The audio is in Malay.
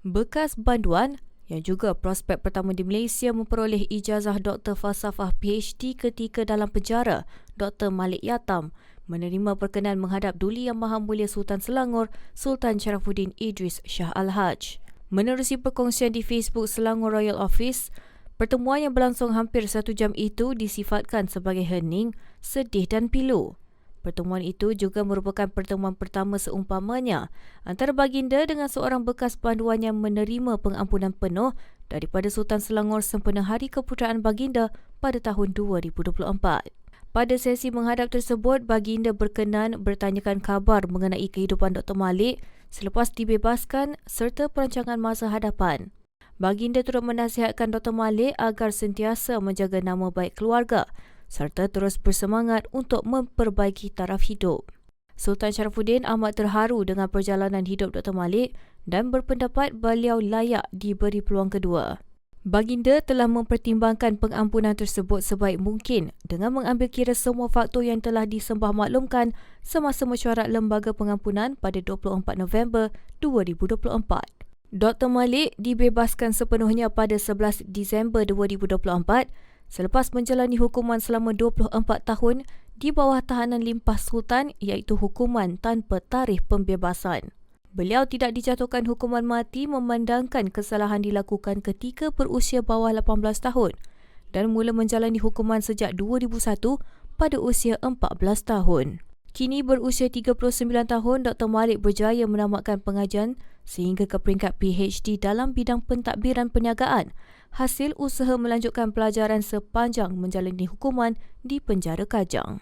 Bekas banduan yang juga prospek pertama di Malaysia memperoleh ijazah Dr. Falsafah PhD ketika dalam penjara, Dr. Malik Yatam, menerima perkenan menghadap Duli Yang Maha Mulia Sultan Selangor, Sultan Sharafuddin Idris Shah Al-Haj. Menerusi perkongsian di Facebook Selangor Royal Office, pertemuan yang berlangsung hampir satu jam itu disifatkan sebagai hening, sedih dan pilu. Pertemuan itu juga merupakan pertemuan pertama seumpamanya antara baginda dengan seorang bekas panduan yang menerima pengampunan penuh daripada Sultan Selangor sempena Hari Keputeraan Baginda pada tahun 2024. Pada sesi menghadap tersebut, baginda berkenan bertanyakan kabar mengenai kehidupan Dr. Malik selepas dibebaskan serta perancangan masa hadapan. Baginda turut menasihatkan Dr. Malik agar sentiasa menjaga nama baik keluarga serta terus bersemangat untuk memperbaiki taraf hidup. Sultan Sharafuddin amat terharu dengan perjalanan hidup Dr. Malik dan berpendapat beliau layak diberi peluang kedua. Baginda telah mempertimbangkan pengampunan tersebut sebaik mungkin dengan mengambil kira semua faktor yang telah disembah maklumkan semasa mesyuarat Lembaga Pengampunan pada 24 November 2024. Dr. Malik dibebaskan sepenuhnya pada 11 Disember 2024 selepas menjalani hukuman selama 24 tahun di bawah tahanan limpah sultan iaitu hukuman tanpa tarikh pembebasan. Beliau tidak dijatuhkan hukuman mati memandangkan kesalahan dilakukan ketika berusia bawah 18 tahun dan mula menjalani hukuman sejak 2001 pada usia 14 tahun. Kini berusia 39 tahun, Dr. Malik berjaya menamatkan pengajian sehingga ke peringkat PhD dalam bidang pentadbiran perniagaan hasil usaha melanjutkan pelajaran sepanjang menjalani hukuman di penjara Kajang.